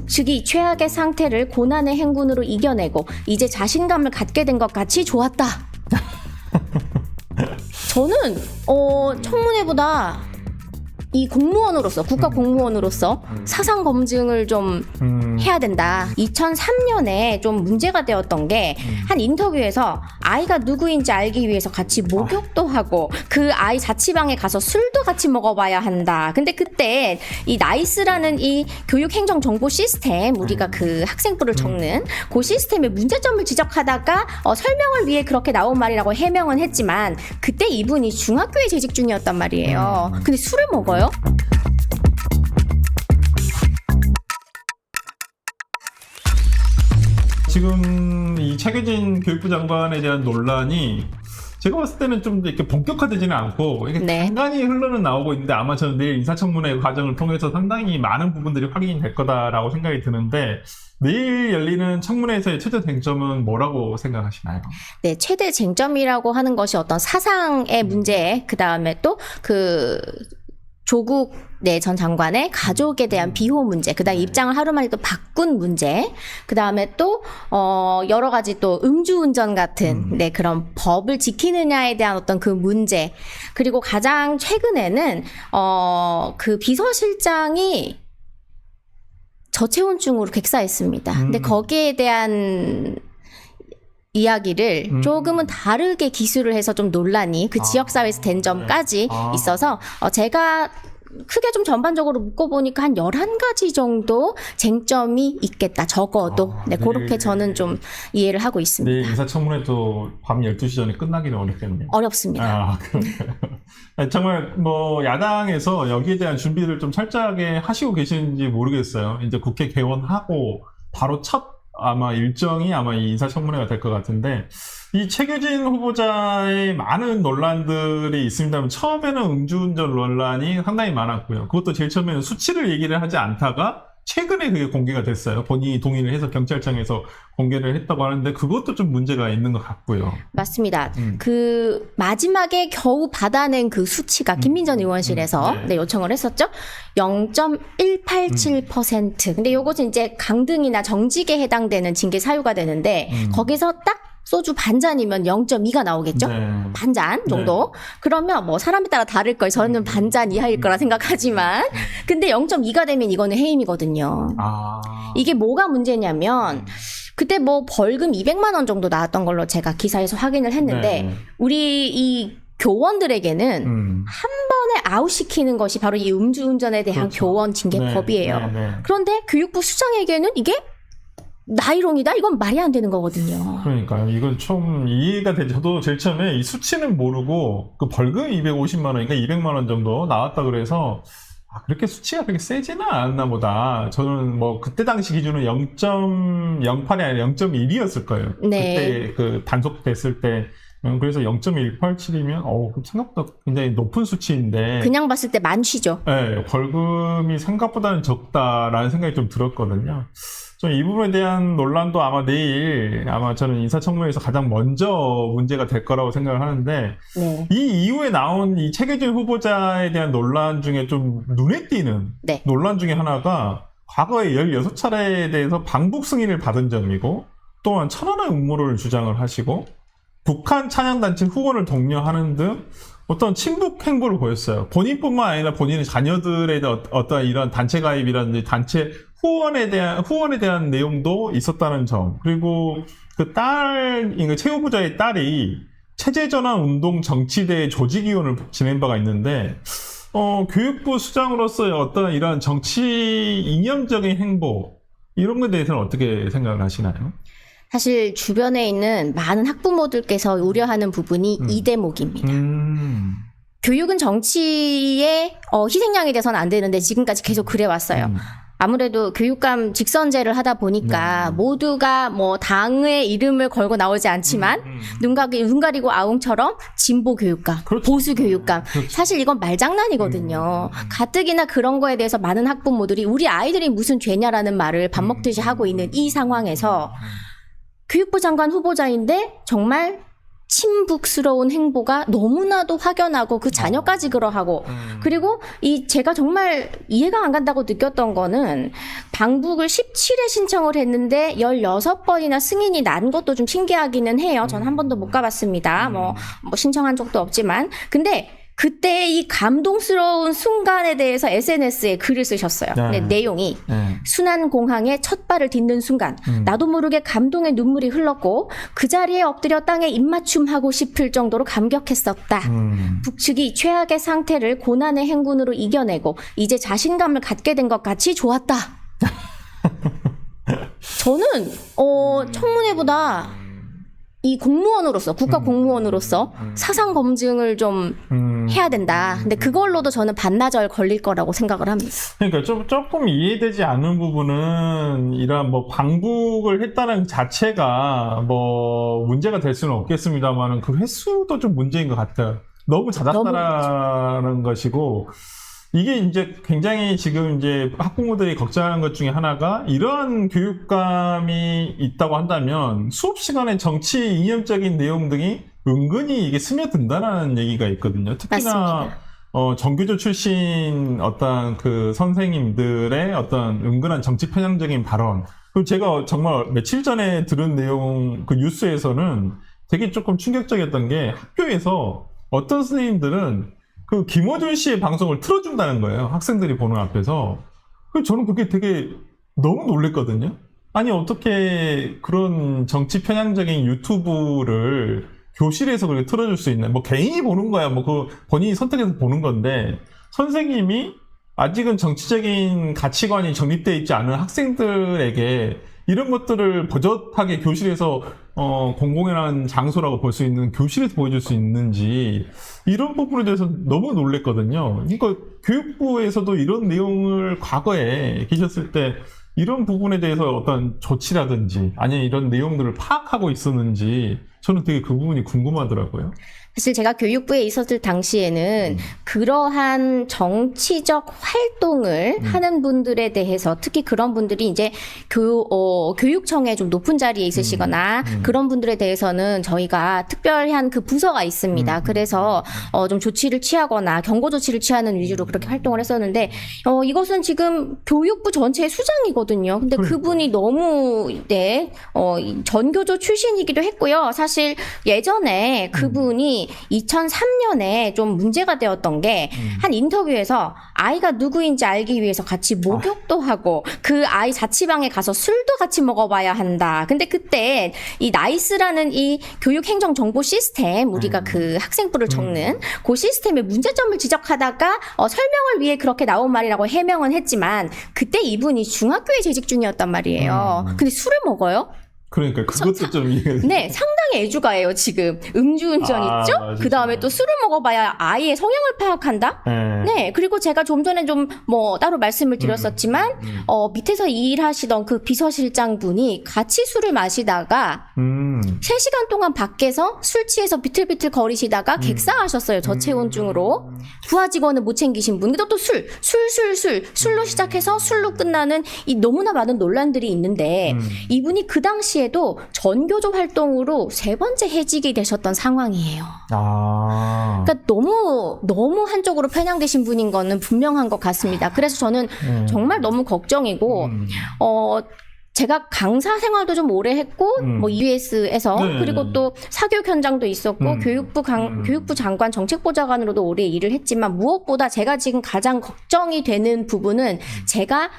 북측이 최악의 상태를 고난의 행군으로 이겨내고 이제 자신감을 갖게 된 것 같이 좋았다. 저는 어 청문회보다 이 공무원으로서 국가 공무원으로서 사상 검증을 좀 음, 해야 된다. 2003년에 좀 문제가 되었던 게 한 인터뷰에서 아이가 누구인지 알기 위해서 같이 목욕도 하고 그 아이 자취방에 가서 술도 같이 먹어봐야 한다. 근데 그때 이 나이스라는 이 교육 행정 정보 시스템 우리가 그 학생부를 적는 그 시스템의 문제점을 지적하다가 어, 설명을 위해 그렇게 나온 말이라고 해명은 했지만 그때 이분이 중학교에 재직 중이었단 말이에요. 근데 술을 먹어요? 지금 이 차계진 교육부 장관에 대한 논란이 제가 봤을 때는 좀 이렇게 본격화되지는 않고 이게 네. 간간히 흘러는 나오고 있는데 아마 저는 내일 인사청문회 과정을 통해서 상당히 많은 부분들이 확인이 될 거다라고 생각이 드는데 내일 열리는 청문회에서의 최대 쟁점은 뭐라고 생각하시나요? 네, 최대 쟁점이라고 하는 것이 어떤 사상의 문제, 그 다음에 또그 조국 네, 전 장관의 가족에 대한 비호 문제, 그 다음에 입장을 하루 만에 또 바꾼 문제, 그 다음에 또, 어, 여러 가지 또 음주운전 같은, 네, 그런 법을 지키느냐에 대한 어떤 그 문제, 그리고 가장 최근에는, 어, 그 비서실장이 저체온증으로 객사했습니다. 근데 음. 거기에 대한 이야기를 음. 조금은 다르게 기술을 해서 좀 논란이 그 아, 지역사회에서 된 점까지 아. 있어서 어, 제가 크게 좀 전반적으로 묶어보니까 한 11가지 정도 쟁점이 있겠다. 적어도. 아, 네, 네. 그렇게 저는 좀 이해를 하고 있습니다. 내일 인사청문회도 밤 12시 전에 끝나기는 어렵겠네요. 어렵습니다. 아, 정말 뭐 야당에서 여기에 대한 준비를 좀 철저하게 하시고 계시는지 모르겠어요. 이제 국회 개원하고 바로 첫 아마 일정이 아마 이 인사청문회가 될 것 같은데 이 최규진 후보자의 많은 논란들이 있습니다만 처음에는 음주운전 논란이 상당히 많았고요. 그것도 제일 처음에는 수치를 얘기를 하지 않다가 최근에 그게 공개가 됐어요. 본인이 동의를 해서 경찰청에서 공개를 했다고 하는데 그것도 좀 문제가 있는 것 같고요. 맞습니다. 음. 그 마지막에 겨우 받아낸 그 수치가 김민전 의원실에서 음, 네. 네, 요청을 했었죠. 0.187%. 근데 요것은 이제 강등이나 정직에 해당되는 징계 사유가 되는데 음. 거기서 딱 소주 반잔이면 0.2가 나오겠죠. 네. 반잔 정도? 그러면 뭐 사람에 따라 다를 걸 저는 반잔 이하일 거라 생각하지만 근데 0.2가 되면 이거는 해임이거든요. 아. 이게 뭐가 문제냐면 그때 뭐 벌금 200만 원 정도 나왔던 걸로 제가 기사에서 확인을 했는데 네. 우리 이 교원들에게는 음. 한 번에 아웃시키는 것이 바로 이 음주운전에 대한 그렇죠. 교원 징계법이에요. 네, 네, 네. 그런데 교육부 수장에게는 이게 나이롱이다? 이건 말이 안 되는 거거든요. 그러니까요. 이건 좀 이해가 되죠. 저도 제일 처음에 이 수치는 모르고 그 벌금 250만 원인가 200만 원 정도 나왔다 그래서 아, 그렇게 수치가 그렇게 세지는 않았나 보다. 저는 뭐 그때 당시 기준은 0.08이 아니라 0.1이었을 거예요. 네. 그때 그 단속됐을 때. 음, 그래서 0.187이면 어 생각보다 굉장히 높은 수치인데 그냥 봤을 때 만취죠. 네, 벌금이 생각보다는 적다라는 생각이 좀 들었거든요. 좀 이 부분에 대한 논란도 아마 내일 아마 저는 인사청문회에서 가장 먼저 문제가 될 거라고 생각을 하는데 네. 이 이후에 나온 이 최계준 후보자에 대한 논란 중에 좀 눈에 띄는 네. 논란 중에 하나가 과거에 16차례에 대해서 방북 승인을 받은 점이고 또한 천안의 음모를 주장을 하시고 북한 찬양단체 후원을 독려하는 등 어떤 친북 행보를 보였어요. 본인뿐만 아니라 본인의 어- 어떤 이런 단체 가입이라든지 단체 후원에 대한 후원에 대한 내용도 있었다는 점. 그리고 그 딸, 이최 후보자의 딸이 체제전환 운동 정치대 조직위원을 지낸 바가 있는데 어, 교육부 수장으로서의 어떤 이런 정치 이념적인 행보 이런 것에 대해서는 어떻게 생각을 하시나요? 사실 주변에 있는 많은 학부모들께서 우려하는 부분이 음. 이 대목입니다. 음. 교육은 정치의 어, 희생양이 돼서는 안 되는데 지금까지 계속 그래왔어요. 음. 아무래도 교육감 직선제를 하다 보니까 네. 모두가 뭐 당의 이름을 걸고 나오지 않지만 음, 음. 눈, 가리, 눈 가리고 아웅처럼 진보 교육감, 그렇죠. 보수 교육감. 그렇죠. 사실 이건 말장난이거든요. 음, 음. 가뜩이나 그런 거에 대해서 많은 학부모들이 우리 아이들이 무슨 죄냐라는 말을 밥 먹듯이 음. 하고 있는 이 상황에서 교육부 장관 후보자인데 정말 친북스러운 행보가 너무나도 확연하고 그 자녀까지 그러하고 그리고 이 제가 정말 이해가 안 간다고 느꼈던 거는 방북을 17회 신청을 했는데 16번이나 승인이 난 것도 좀 신기하기는 해요. 전 한 번도 못 가봤습니다. 뭐, 뭐 신청한 적도 없지만. 근데 그때 이 감동스러운 순간에 대해서 SNS에 글을 쓰셨어요. 네. 근데 내용이 네. 순환 공항에 첫 발을 딛는 순간 음. 나도 모르게 감동의 눈물이 흘렀고 그 자리에 엎드려 땅에 입맞춤하고 싶을 정도로 감격했었다. 음. 북측이 최악의 상태를 고난의 행군으로 이겨내고 이제 자신감을 갖게 된 것 같이 좋았다. 저는 어 청문회보다 이 공무원으로서 국가 음. 공무원으로서 사상 검증을 좀 음. 해야 된다. 근데 그걸로도 저는 반나절 걸릴 거라고 생각을 합니다. 그러니까 좀 조금 이해되지 않는 부분은 이런 뭐 방북을 했다는 자체가 뭐 문제가 될 수는 없겠습니다만은 그 횟수도 좀 문제인 것 같아요. 너무 잦았다라는 것이고 이게 이제 굉장히 지금 이제 학부모들이 걱정하는 것 중에 하나가 이러한 교육감이 있다고 한다면 수업 시간에 정치 이념적인 내용 등이 은근히 이게 스며든다는 얘기가 있거든요. 특히나 맞습니다. 어, 정교조 출신 어떤 그 선생님들의 어떤 은근한 정치 편향적인 발언. 그리고 제가 정말 며칠 전에 들은 내용, 그 뉴스에서는 되게 조금 충격적이었던 게 학교에서 어떤 선생님들은 그 김어준 씨의 방송을 틀어준다는 거예요. 학생들이 보는 앞에서. 그 저는 그게 되게 너무 놀랬거든요. 아니, 어떻게 그런 정치 편향적인 유튜브를 교실에서 그렇게 틀어줄 수 있나? 뭐 개인이 보는 거야. 뭐 그 본인이 선택해서 보는 건데 선생님이 아직은 정치적인 가치관이 정립되어 있지 않은 학생들에게 이런 것들을 버젓하게 교실에서 어, 공공연한 장소라고 볼 수 있는 교실에서 보여줄 수 있는지 이런 부분에 대해서 너무 놀랬거든요. 그러니까 교육부에서도 이런 내용을 과거에 계셨을 때 이런 부분에 대해서 어떤 조치라든지 아니면 이런 내용들을 파악하고 있었는지 저는 되게 그 부분이 궁금하더라고요. 사실 제가 교육부에 있었을 당시에는 그러한 정치적 활동을 음. 하는 분들에 대해서 특히 그런 분들이 이제 교, 어, 교육청에 좀 높은 자리에 있으시거나 음. 그런 분들에 대해서는 저희가 특별한 그 부서가 있습니다. 음. 그래서 어, 좀 조치를 취하거나 경고 조치를 취하는 위주로 그렇게 활동을 했었는데 어, 이것은 지금 교육부 전체의 수장이거든요. 근데. 그분이 너무 네, 어, 이 전교조 출신이기도 했고요. 사실 예전에 그분이 2003년에 좀 문제가 되었던 게 한 인터뷰에서 아이가 누구인지 알기 위해서 같이 목욕도 하고 그 아이 자취방에 가서 술도 같이 먹어봐야 한다. 근데 그때 이 나이스라는 이 교육 행정 정보 시스템 우리가 음. 그 학생부를 적는 그 시스템의 문제점을 지적하다가 어, 설명을 위해 그렇게 나온 말이라고 해명은 했지만 그때 이분이 중학교에 재직 중이었단 말이에요. 음. 근데 술을 먹어요? 그러니까 그것도 좀 이해가 네, 상당히 애주가예요, 지금. 음주운전 아, 있죠? 그 다음에 또 술을 먹어봐야 아이의 성향을 파악한다? 네. 네, 그리고 제가 좀 전에 좀 뭐 따로 말씀을 드렸었지만, 음. 어, 밑에서 일하시던 그 비서실장 분이 같이 술을 마시다가 음. 3 시간 동안 밖에서 술 취해서 비틀비틀 거리시다가 객사하셨어요, 저체온증으로. 부하 직원을 못 챙기신 분. 근데 또 술, 술, 술, 술, 술로 시작해서 술로 끝나는 이 너무나 많은 논란들이 있는데, 음. 이분이 그 당시 에도 전교조 활동으로 세 번째 해직이 되셨던 상황이에요. 아. 그러니까 너무 너무 한쪽으로 편향되신 분인 거는 분명한 것 같습니다. 그래서 저는 네. 정말 너무 걱정이고 음. 어 제가 강사 생활도 좀 오래 했고 음. 뭐 EBS에서 네. 그리고 또 사교육 현장도 있었고 음. 교육부 강 음. 교육부 장관 정책보좌관으로도 오래 일을 했지만 무엇보다 제가 지금 가장 걱정이 되는 부분은 제가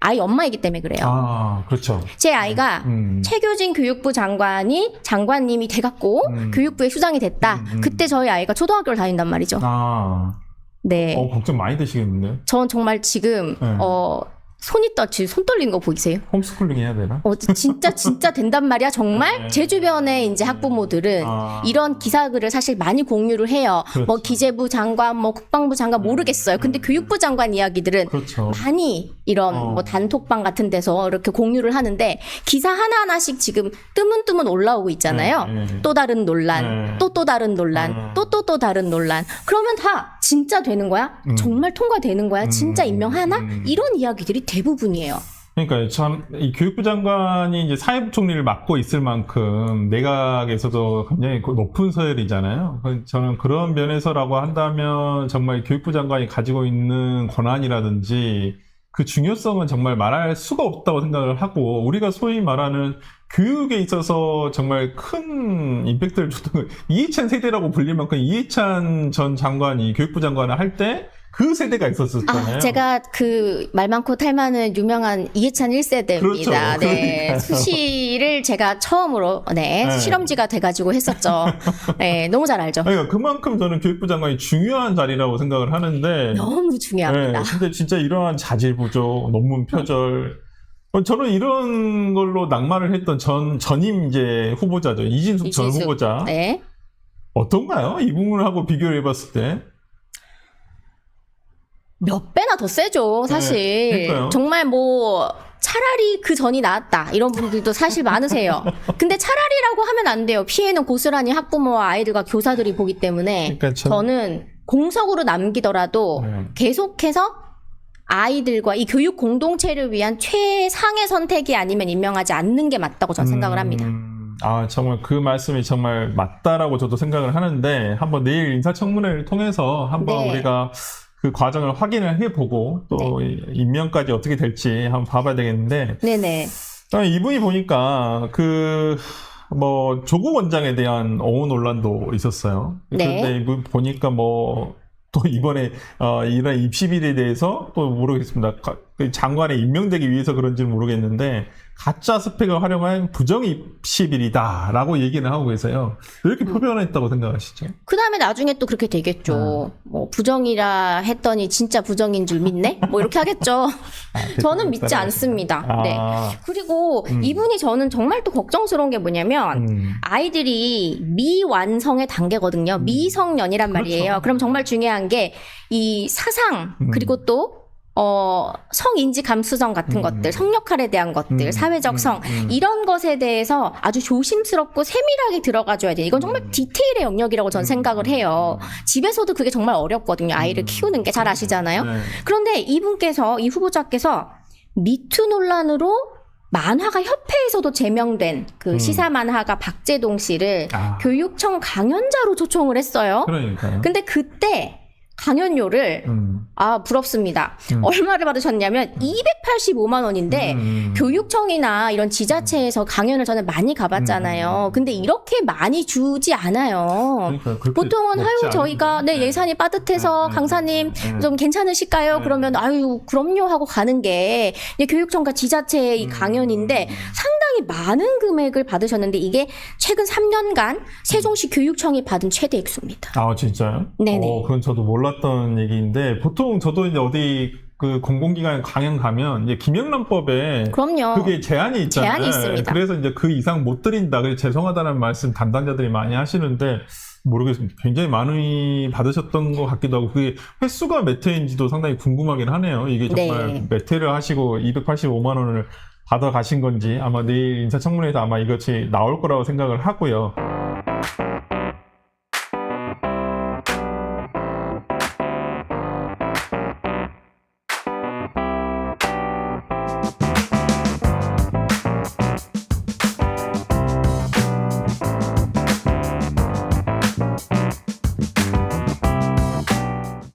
아이 엄마이기 때문에 그래요. 아, 그렇죠. 제 아이가 음. 최교진 교육부 장관이 장관님이 돼갖고 음. 교육부의 수장이 됐다. 음, 음. 그때 저희 아이가 초등학교를 다닌단 말이죠. 아. 네. 어, 걱정 많이 되시겠는데? 전 정말 지금 네. 어 손이 떠 지금 손 떨리는 거 보이세요? 홈스쿨링 해야 되나? 어 진짜 진짜 된단 말이야 정말 네. 제 주변에 이제 학부모들은 아. 이런 기사 글을 사실 많이 공유를 해요. 그렇죠. 뭐 기재부 장관, 뭐 국방부 장관 모르겠어요. 근데 교육부 장관 이야기들은 그렇죠. 많이 이런 어. 뭐 단톡방 같은 데서 이렇게 공유를 하는데 기사 하나하나씩 지금 뜨문뜨문 올라오고 있잖아요. 네, 네. 또 다른 논란, 네. 또또 다른 논란, 네. 또또또 다른 논란. 그러면 다 진짜 되는 거야? 음. 정말 통과되는 거야? 진짜 음, 임명하나? 음. 이런 이야기들이 대부분이에요. 그러니까 참 이 교육부 장관이 이제 사회부 총리를 맡고 있을 만큼 내각에서도 굉장히 그 높은 서열이잖아요. 그 저는 그런 면에서라고 한다면 정말 교육부 장관이 가지고 있는 권한이라든지 그 중요성은 정말 말할 수가 없다고 생각을 하고 우리가 소위 말하는 교육에 있어서 정말 큰 임팩트를 줬던 거 이해찬 세대라고 불릴 만큼 이해찬 전 장관이 교육부 장관을 할 때 그 세대가 있었었잖아요. 아, 제가 그 말 많고 탈 많은 유명한 이해찬 1세대입니다. 그렇죠. 네. 그러니까요. 수시를 제가 처음으로 네, 네. 실험지가 돼 가지고 했었죠. 네, 너무 잘 알죠. 그러니까 그만큼 저는 교육부 장관이 중요한 자리라고 생각을 하는데 너무 중요합니다. 네, 근데 진짜 이러한 자질 부족, 논문 표절 어, 저는 이런 걸로 낙마를 했던 전 전임 이제 후보자죠 이진숙, 전 이진숙. 후보자 네. 어떤가요? 이 부분하고 비교를 해봤을 때 몇 배나 더 세죠, 사실. 네. 정말 뭐, 차라리 그 전이 나았다. 이런 분들도 사실 많으세요. 근데 차라리라고 하면 안 돼요. 피해는 고스란히 학부모와 아이들과 교사들이 보기 때문에. 그러니까 전- 저는 공석으로 남기더라도 네. 계속해서 아이들과 이 교육 공동체를 위한 최상의 선택이 아니면 임명하지 않는 게 맞다고 저는 생각을 합니다. 음, 아 정말 그 말씀이 정말 맞다라고 저도 생각을 하는데 한번 내일 인사청문회를 통해서 한번 네. 우리가 그 과정을 확인을 해보고 또 이- 임명까지 어떻게 될지 한번 봐봐야 되겠는데 네네. 아, 이분이 보니까 그, 뭐, 조국 원장에 대한 어우 논란도 있었어요. 네. 그런데 이분 보니까 뭐, 또 이번에, 어, 이런 입시비리에 대해서 또 모르겠습니다. 가- 그 장관에 임명되기 위해서 그런지는 모르겠는데, 가짜 스펙을 활용한 부정 입시비리다라고 얘기는 하고 계세요. 왜 이렇게 표현했다고 생각하시죠? 그 다음에 나중에 또 그렇게 되겠죠. 뭐, 부정이라 했더니 진짜 부정인 줄 믿네? 뭐, 이렇게 하겠죠. 아, 저는 믿지 않습니다. 아, 네. 그리고 음. 이분이 저는 정말 또 걱정스러운 게 뭐냐면, 음. 아이들이 미완성의 단계거든요. 미성년이란 말이에요. 그렇죠. 그럼 정말 중요한 게 이 사상 음. 그리고 또 어, 성인지 감수성 같은 음. 것들, 성 역할에 대한 것들, 음. 사회적 성, 음. 이런 것에 대해서 아주 조심스럽고 세밀하게 들어가줘야 돼요. 이건 정말 음. 디테일의 영역이라고 저는 생각을 해요. 음. 집에서도 그게 정말 어렵거든요. 아이를 음. 키우는 게 잘 아시잖아요. 네. 그런데 이분께서, 이 후보자께서 미투 논란으로 만화가 협회에서도 제명된 그 음. 시사 만화가 박재동 씨를 아, 교육청 강연자로 초청을 했어요. 그러니까요. 근데 그때 강연료를 음. 아 부럽습니다. 음. 얼마를 받으셨냐면 285만 원인데 음. 교육청이나 이런 지자체에서 강연을 저는 많이 가봤잖아요. 음. 근데 이렇게 많이 주지 않아요. 그러니까 보통은 아유 저희가 않은데. 네 예산이 빠듯해서 네, 네, 강사님 네, 네. 좀 괜찮으실까요? 네. 그러면 아유 그럼요 하고 가는 게 교육청과 지자체의 이 음. 강연인데 상당히 많은 금액을 받으셨는데 이게 최근 3년간 세종시 교육청이 받은 최대 액수입니다. 아 진짜요? 네네. 어, 그건 저도 몰랐던 얘기인데 보통 저도 이제 어디 그 공공기관 강연 가면 이제 김영란법에 그럼요. 그게 제한이 있잖아요. 제한이 있습니다. 그래서 이제 그 이상 못 드린다. 그래서 죄송하다는 말씀 담당자들이 많이 하시는데 모르겠습니다. 굉장히 많이 받으셨던 것 같기도 하고 그게 횟수가 몇 회인지도 상당히 궁금하긴 하네요. 이게 정말 네. 몇 회를 하시고 285만 원을 받아 가신 건지 아마 내일 인사청문회에서 아마 이것이 나올 거라고 생각을 하고요.